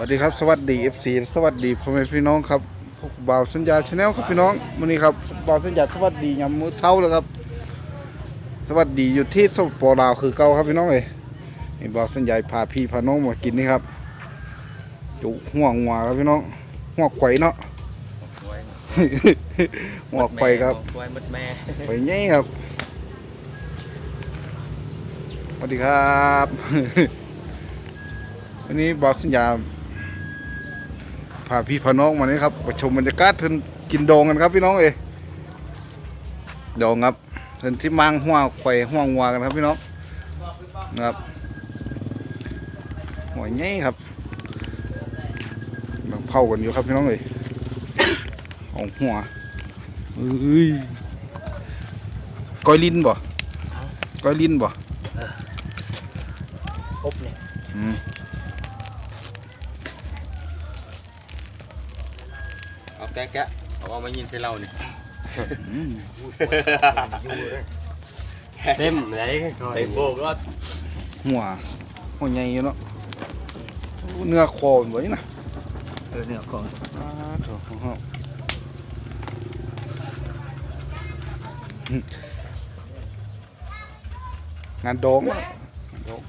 วัสดีครับสวัสดี FC สวัสดีพ่อแม่พี่น้องครับพวกบ่าวสัญญาชาแนลครับพี่น้องวันนี้ครับบ่าวสัญญาสวัสดียามมื้อเช้าแล้วครับ สวัสดีอยู่ที่สปปลาวคือเก่าครับพี่น้องเอ้ยนี่บ่าวสัญญาพาพี่พาน้องมากินนี่ครับ จุห่วงหัวครับพี่น้องหัวไข่เนาะหัวไข่ครับควายมดแม่ไปไงครับสวัสดีครับ วันนี้บอกสัญญา พาพี่พาน้องมานี่ครับมาชมบรรยากาศเพิ่นกินโดงกันครับพี่น้องเอยโดงครับเพิ่นที่มังหัวไข่หัวงัวกันครับพี่น้องนะครับหัวใหญ่ครับกำลังเผากันอยู่ครับพี่น้องเอยเอาหัวเอ้ยก้อยลิ้นบ่ก้อยลิ้นบ่ แกะแกะเอาเอามายินใส่เราเนี่ยอืมเต็มเลยเต็มโบกรถหัวหัวใหญ่อยู่เนาะโอ้เนื้อคอมันบ่นี่นะเออเนี่ยก่อนอ่าโถ่ของเฮาอืมงานดองเนาะงานดอง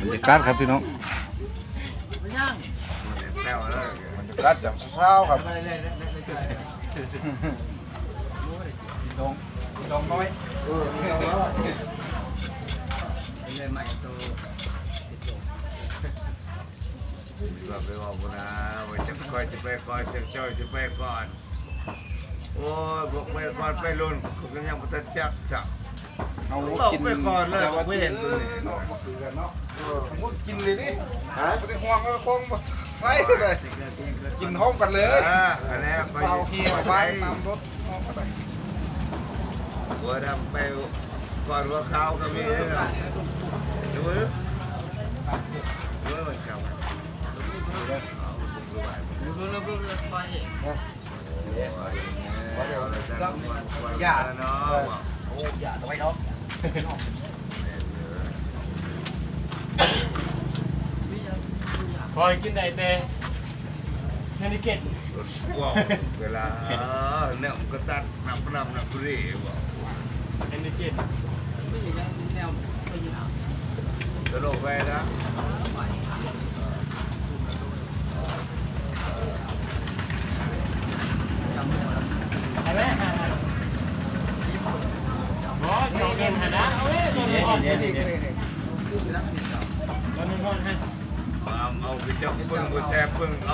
บรรยากาศครับพี่น้องแล้วแล้วบรรยากาศจำเช้าๆครับดองดองน้อยเลยใหม่ตัวแบบไปบอกกูนะว่าจะคอยจะไปก่อนจะจ้อยจะไปก่อน โอ้ยบอกไปก่อนไปลุนเขาก็ยังไม่ทันจักจับเอาบอกไปก่อนเลยบอกไม่เห็นตัวนี้ เนาะคือกันเนาะผมก็กินเลยนี่ฮะไม่ได้ห่วงก็คงไปเลยกินห้องกันเลยอ่าอันนี้ไปเอาเฮียไปไว้ตามรถห้องก็ได้หัวดำไปก่อนหัวเขาก็มีเลยนะดูมือดูมือมันเข่าดูดูดูดูไปอ ย่าเนาะโอ้ยอย่าตัวไปเนาะคอยกินได้แต่นาฬิกาว้าวเวลาเนี่ยมันก็ตัดนับนับนับบุรีบอกนาฬิกาตลกไปนะ ไปไหมบอสเงินหานะเอาไว้ตัวนี้ก่อนตัวนี้ก่อนฮะ มาเอาไปจับปึ้งไปแทบปึ้งเอ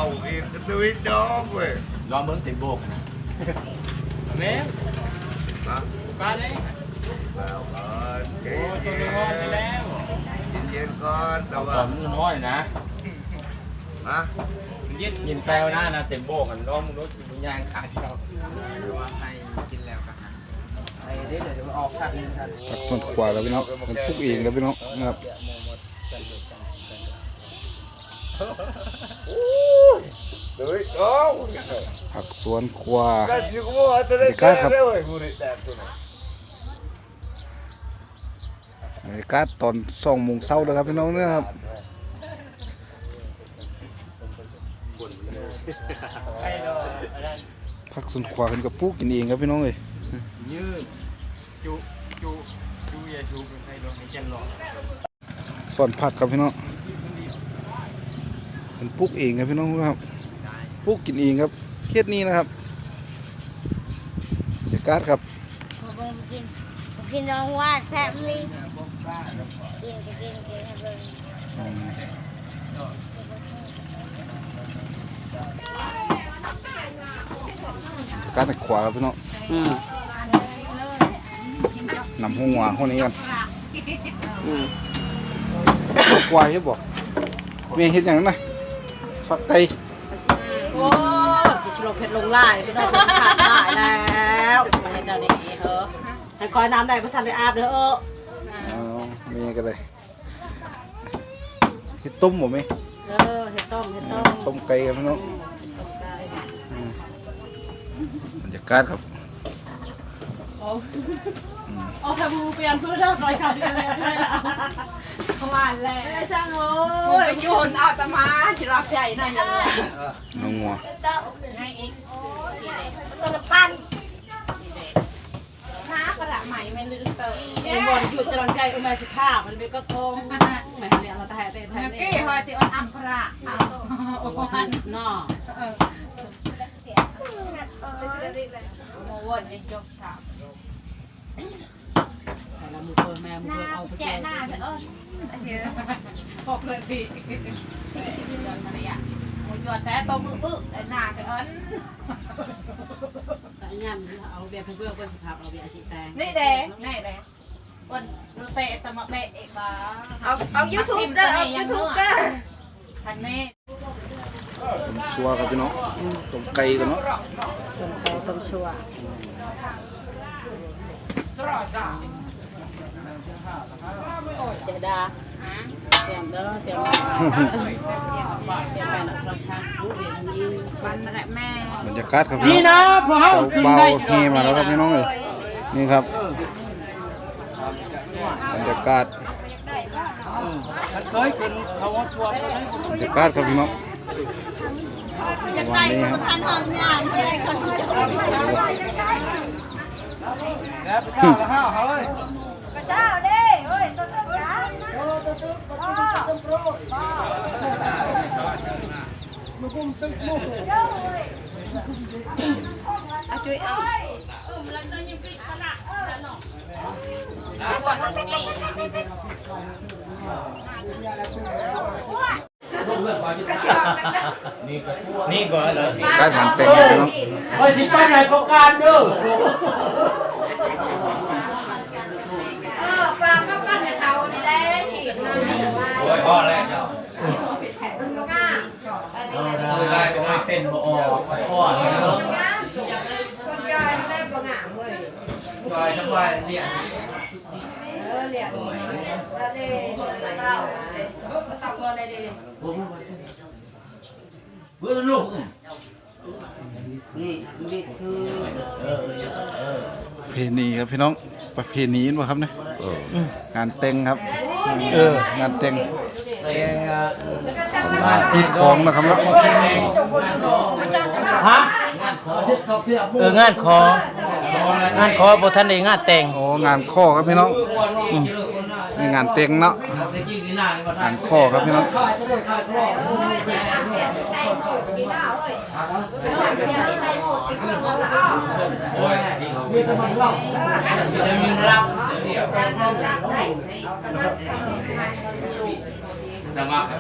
าอีกตัววิดอกเว้ยรอเบิ้งติดโบกแม่นะปลาได้แล้วก่อนเกโอ้ตัวนึงว่าไปแล้วเย็นๆ ผักส่วนขวาแล้วพี่น้องมันปลูกเองแล้วพี่น้องนะครับผักสวนขวาก็สิกูว่าด้แก่ได้เว้ยกูได้แตกตัวน่ะบรรยากาศตอนสองโมงเช้าแล้วครับพี่น้องเนะครับผักส่วนขวาเพิ่นก็ปลูกกินเองครับพี่น้องเอ้ยยืด จุจุจุอย่าจุเป็นใครลงให้เจนหลอกสอนผักครับพี่น้องเพิ่นปลูกเองครับพี่น้องครับปลูกกินเองครับเขตนี้นะครับบรรยากาศครับผมบ่กินผมกินน้องว่าแซ่บเลยกินก็กินกินให้เบิ่งการในขวาครับพี่น้อง นำหัวคนนี้กันควายใช่บ่เมียเห็ดอย่างนั้นนะฟักไก่โอ้จิชโลเพชรลงไล่พี่น้องขาดหายแล้วเห็นเดี๋ยวนี้เฮ้อให้คอยน้ำได้พระทันได้อาบเด้อเออเอาเมียกันเลยเห็ดต้มบ่ไหมเอออเห็ดต้มเห็ดต้มต้มไก่ครับพี่น้องต้มไก่บรรยากาศครับ โอ้โอ้ทำมูเปลี่ยนเพื่อเลิกรายการกันเลยใช่ละประมาณแล้วช่างโอ้ยโยนอาตมาชิรับใหญ่หน่อยอย่างเงี้ยน้องงัวให้อีกตัวละพันน้าประใหม่ไม่ลืมเติมเอ็มบอลหยุดกำลังใจอุมาชิค่ามันเป็นก็โกงแม่เรียนเราแต่แต่แต่กี้ฮอยที่อ่อนอัมพระเอาโอ้โหนอโมวนในจบฉาก แต่ละมือเพิ่มแม่มือเพิ่มเอาไปแจแจกหน้าเถอะเออเดี๋ยวพกเลยพี่จนอะไรอะโอ้ยจอดแต่ตัวมืออึแต่หน้าเถอะเอิญแต่ยันเอาเบียร์เพื่อนเพื่อนสุภาพเอาเบียร์ที่แตงนี่เด้นี่เด้วันเตะตะมาเบะเอกบ้าเอา เอายูทูบเด้อ เอายูทูบเด้อทันนี้ต้มชัวครับพี่น้องต้มไก่กันเนาะต้มไก่ต้มชัวเจ ดาเตรียมเด้อเตรียมเตรียมไปนะเราช่างผู้เรียนยืนวันแหละแม่บรรยากาศครับพี่น้องเขาเบาเฮมาแล้วครับพี่น้องเอ้ยนี่ครับบรรยากาศเคยกินเขาว่าชัวร์บรรยากาศครับพี่น้องจะไก่ก็ทันหอนงานไม่ได้คนที่จะแล้วไปเช่าแล้วห้าวเขาเลยกระเช้าเด้ เฮ้ยต้นต้นจ้าเอาจุยเอานี่ก่อนเลยการหันแต่งครับพี่น้องเฮ้ยสิไปไหนก็การเด้อ เออปลาข้าวปั้นกับเขานี่ได้ฉีดน้ำนี่ว่า โอ้ย พ่อแล้วเจ้าแผ่นมันก็ง่ายเออนี่แหละเออได้ก็ไม่เต้นบ่ออกพ่อเลยเนาะคนย่อยได้บ่งามเว้ยจอยสบายเรียกเออเรียกแล้วเด้เราตับอะไรดีเพื่อนลูกเพณีครับพี่น้องประเพณีนี่บ่ครับเนี่ยงานแต่งครับ เอองานแต่ง ฮีดของนะครับเนาะฮะเอองานคองานคอบ่ทันได้งานแต่งโอ้งานข้อครับพี่น้องนี่งานแต่งเนาะงานข้อครับพี่น้องโอ้ยมี จะมากับ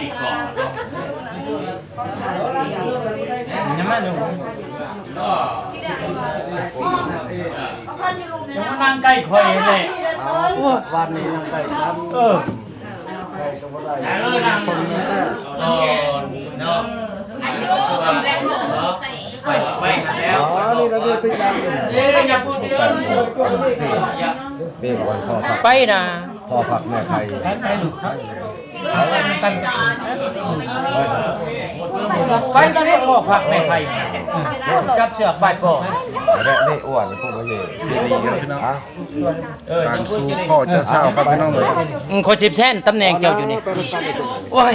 อีกก่อนยังไมาอยู่ก็ยังนั่งใกล้ข่อยเลยวันนี้ยังใกล้กันเออเออนั่งคนนี้ก็โอ้เนาะเนาะไปไปแล้วอ๋อนี่เราเดินไปยังเอ๊ะอย่าพูดเยอะไปนะ พ่อพักแม่ไทยไปลูกครับกันไปกันเรียกพ่อพักแม่ไทยจับเชือกใบพ่อและได้อ้วนพวกมันเลยเพณีครับพี่น้องการสู้ข้อเจ้าเช้าครับพี่น้องเลยคนสิบแท่นตำแหน่งเจ้าอยู่นี่โอ้ย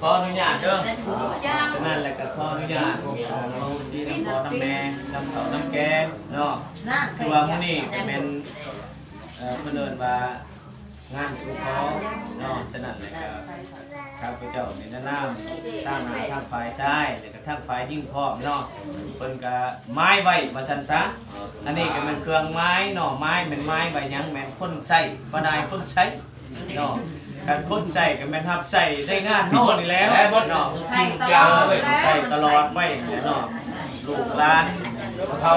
ขออนุญาตเด้อฉะนั้นแหละก็ขออนุญาตเราซีน้ำพอน้ำแม่น้ำเขาน้ำแกงเนาะคือว่ามื้อนี้ก็เป็นเอ่อเพิ่นเอิ้นว่างานสุขอเนาะฉะนั้นแหละก็ข้าพเจ้าในนานามทางหน้าทางฝ่ายซ้ายแล้วก็ทางฝ่ายยิ่งพร้อมเนาะเพิ่นก็ไม้ไว้ว่าซั่นซะอันนี้ก็เป็นเครื่องไม้เนาะไม้เป็นไม้ใบหยังแม่นคนใช้บ่ได้คนใช้เนาะ การคนใส่กันแม่นทับใส่ได้งานเฮานี่แล้วเนาะใส่ตลอดเลยใส่ตลอดไว้เนาะลูกหลาน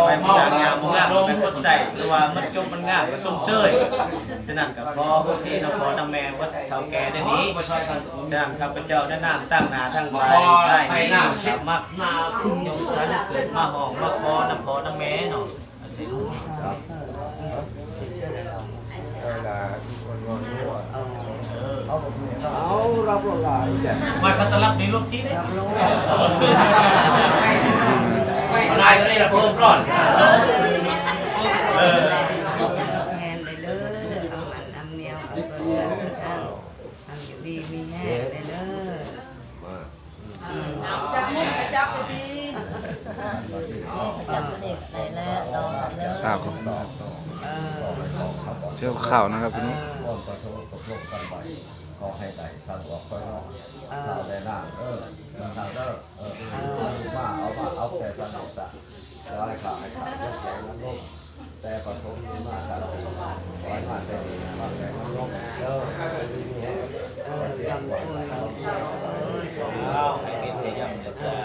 ไปมาจากงานบ่งามเป็นคนใส่หรือว่ามันจบมันงามก็สมเชยฉะนั้นก็ขอผู้ที่นขอนำแม่ว่าเฒ่าแก่ได้นี้ฉะนั้นข้าพเจ้าได้นำตั้งหน้าตั้งตาใส่สามักมาคุ้มยงทันเกิดมาห้องมาขอนำขอนำแม่เนาะใช่ลูก เวลาคนงอนหัว ไม่พัตลับในรถที่นี่ลายก็ได้ละเพิ่มร้อนเออแงนเลยเด้อเอามันน้ำเหนียวเอาเพื่อนท่านทำอยู่ดีมีแห้งเลยเด้อจับมือไปจับไปดีทราบครับเที่ยวข่าวนะครับพี่น้องความประสบกับโลกกันไป ขอให้ได้สั่งบอกค่อยรอข้าวได้ด่างเออข้าวเด้อเออว่าเอาว่าเอาแต่สนุกสะร้อยขาให้ขาเรื่องแข็งน้ำลมแต่ผสมนี้มาสั่งร้อยมาเสนีมาแข็งน้ำลมเออดีมีแห้งเออเรื่องว่าเราเอาให้เป็นให้ยังจะเป็น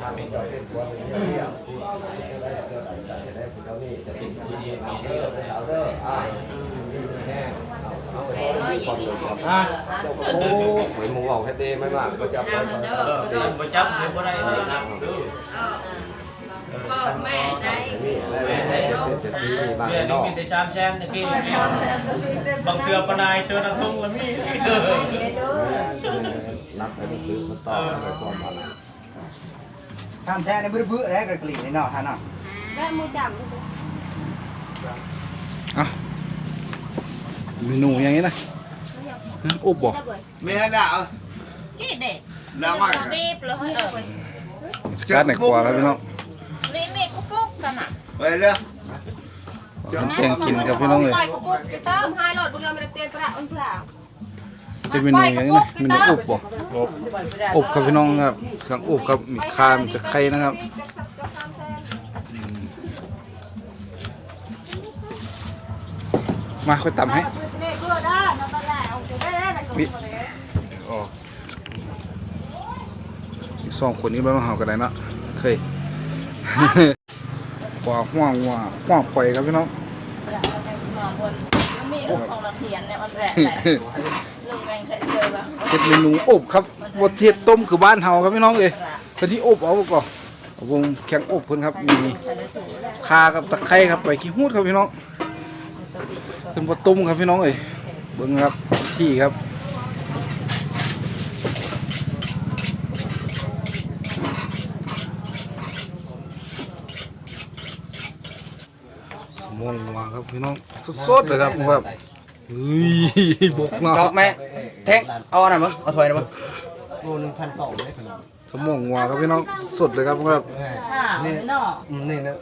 เราเป็นคนเรียบผู้ได้เกิดใส่ได้ผู้เท่านี้จะเป็นผู้ดีมีเด้อเอาเด้ออ่าดีแห้ งเอาเอาไปความรู้ความอะโอ้เหมือนหมูเอาให้เต้ไม่มากก็จะปล่อยไปเออเดินประจับเสียบ่ได้เลยนะก็แม่ได้แม่ได้เป็นที่บ้านเรียนนนี่อกมีแต่ชามแชมตะกี้บางเทือปนายเชิญทงละมีเออนับไปนี่คือมันต่อไปความมันทำแท้ในบื้อบื้อแล้วก็กลิ่นเนาะท่านเนาะและมือจับ เมนูอย่างนี้นะอุบบ่มีให้ด่ากี่เด็กด่ามากบีบเลยเออการไหนกว่าครับพี่น้องนี่มีกุ๊กปุ๊กกันอะไปเลยมันแกงกินครับพี่น้องเลยปล่อยกุ๊กปุ๊กจะต้อง hai lọt bữa nay mình tiền bữa ông thừa เป็นเมนูอย่างนี้นะเมนูอุบบ่อุบครับพี่น้องครับเครื่องอุบครับมีคามจะไข่นะครับอืมมาค่อยตำให้ วิอ๋อสองคนนี้บ้านเฮากันได้เนาะเคยกว่าห่วงว่าห่วงปล่อยครับพี่น้องมีอุปของน้ำเทียนเนี่ยมันแหละแหละลุงแมงเคยเจอบ้างเป็นเมนูอบครับบดเทียบต้มคือบ้านเฮาครับพี่น้องเอ้ยคนที่อบเอาก่อนวงแข็งอบเพิ่นครับมีคากับตะไคร้ครับใบขี้หูดครับพี่น้องเป็นบดต้มครับพี่น้องเอ้ยเบิ่งครับที่ครับสมองมา ครับพี่น้องสดๆเลยครับครับเฮ้ยบกเนาะเนาะแม่แท็กเอาอันนั้นมั้งเอาถ้วยนะมั้งโลนึงพันต่อได้ขนาดสมองงัวครับพี่น้องสดเลยครับครับข้าวไม่นอกนี่นะ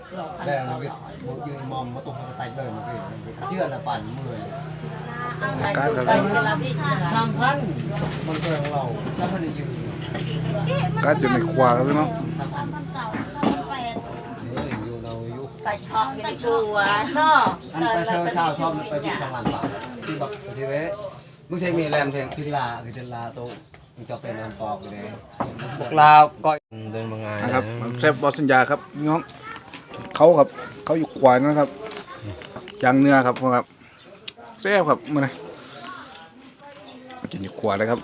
แดงนะพี่ยืนมอมมาตรงมาไต่เลยมันคือเชื่อละปั่นมือการครับไปกระบี่สามพันมันเกินของเราถ้าพันยืนการจะไม่ควาครับพี่น้อง เราอยู่ไต่หอกไต่กัวนออันไปเช่าเช่าชอบไปที่สองล้านบาทที่แบบที่เว้มึงใช้มีแรมเทงที่ลาคือที่ลาโตมึงจะเป็นอันตอกเลยพวกลาวก็เดินมาไงนะครับแซ่บบอสัญญาครับน้องเขาครับเขาอยู่ควายนะครับยางเนื้อครับครับแซ่บครับมื่อไหร่มากินอยู่ควายเลยครับ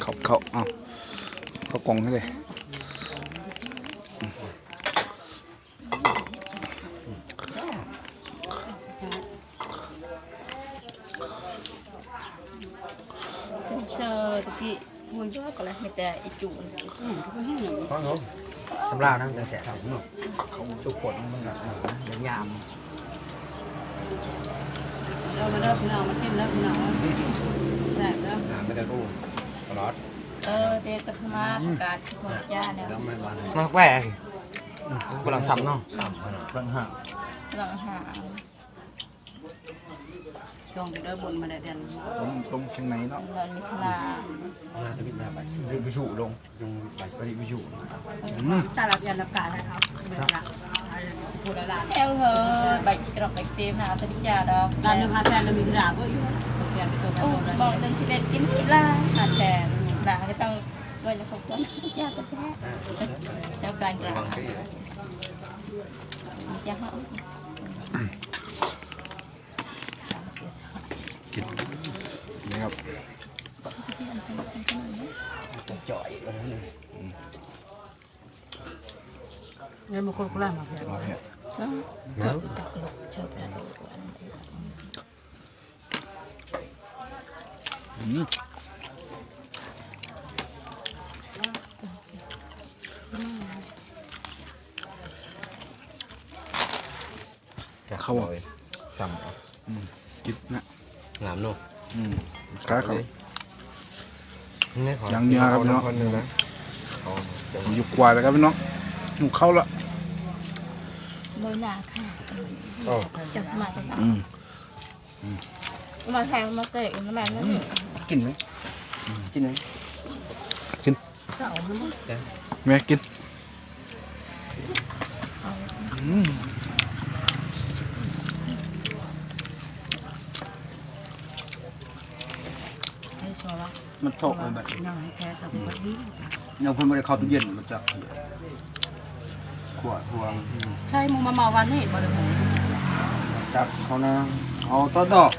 เขาเขาเอาเขากองให้เลย ก็เลยมีแต่อีจูนก็งงสำราญนั่งแต่แฉะทำเนาะเขาสุกผลมันแบบอย่างยามเรามาเริ่มเรามากินแล้วพี่น้องแซ่บแล้วอ่าไม่ได้กู้ตลอดเออเดตะมาประกาศหัวจ้าเนี่ยมันมาแหวกกำลังซ้ำเนาะสามขนาดรังหักหลังหา จงได้บนมาได้เดือนต้มต้มเชียงไหนเนาะเดือนมิถุนาน่าจะพิจารณาไปรีวิชูลงยุงไปไปวิจูตลาดยันรับการนะครับ theo hơi bạch cái bạch tim nào tôi đi chờ đó ร้านนึงหาแซนเรามีกระดาษบ่อยู่เปลี่ยนไปตัวกัน Ồ, ตัว bọn mình sẽ đến kiếm thị la hà sẻ là cái tao gọi là không có cha có thế theo cành ra cha họ กินนี่ครับ เงินมาคนกุหลาบมาเพียงเอาเนี่ย đó Thôi, cặp lục chụp ra đồ của anh อืมเข้าอะซ้กินนะำงามเนาะ อืมคล้ายเขานี่ขอยังเนื้อครับพี่น้อง คนหนึงนะเอาเดี๋ยวอยู่กว่าแล้วครับพี่น้องอยู่เข้าละ đôi nà khá โอ้ chụp mà chụp อืม mà thèm mà kệ nó mà nó กินไหมกินไหมแม่กินอืม มันโชคเลยแบบยังให้แค่ต้องวัดนี้ยังเพิ่งไม่ได้เข้าตู้เย็นมันจะขวดทวงใช่มึงมาเมาวันนี้บ่ได้มึงจับเขานะเอาต้นดอก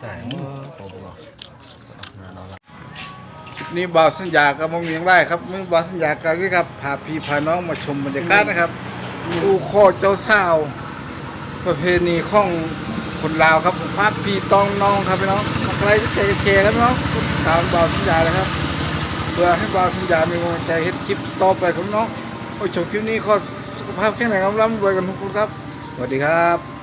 แต่เมื่อผมบอกนี่บ่าวสัญญากับมงเมียงไร่ครับนี่บ่าวสัญญากันนี่ครับพาพี่พาน้องมาชมบรรยากาศนะครับอูข้อเจ้าสาว ประเพณีของ คนลาวครับภาคพี่ตองน้องครับพี่น้องมาใครจะใจเคครับพี่น้องตามบ่าวสัญญาเลยครับเพื่อให้บ่าวสัญญามีกำลังใจเฮ็ดคลิปต่อไปครับน้องโอ้ชมคลิปนี้ขอสุขภาพแข็งแรงร่ำรวยกันทุกคนครับสวัสดีครับ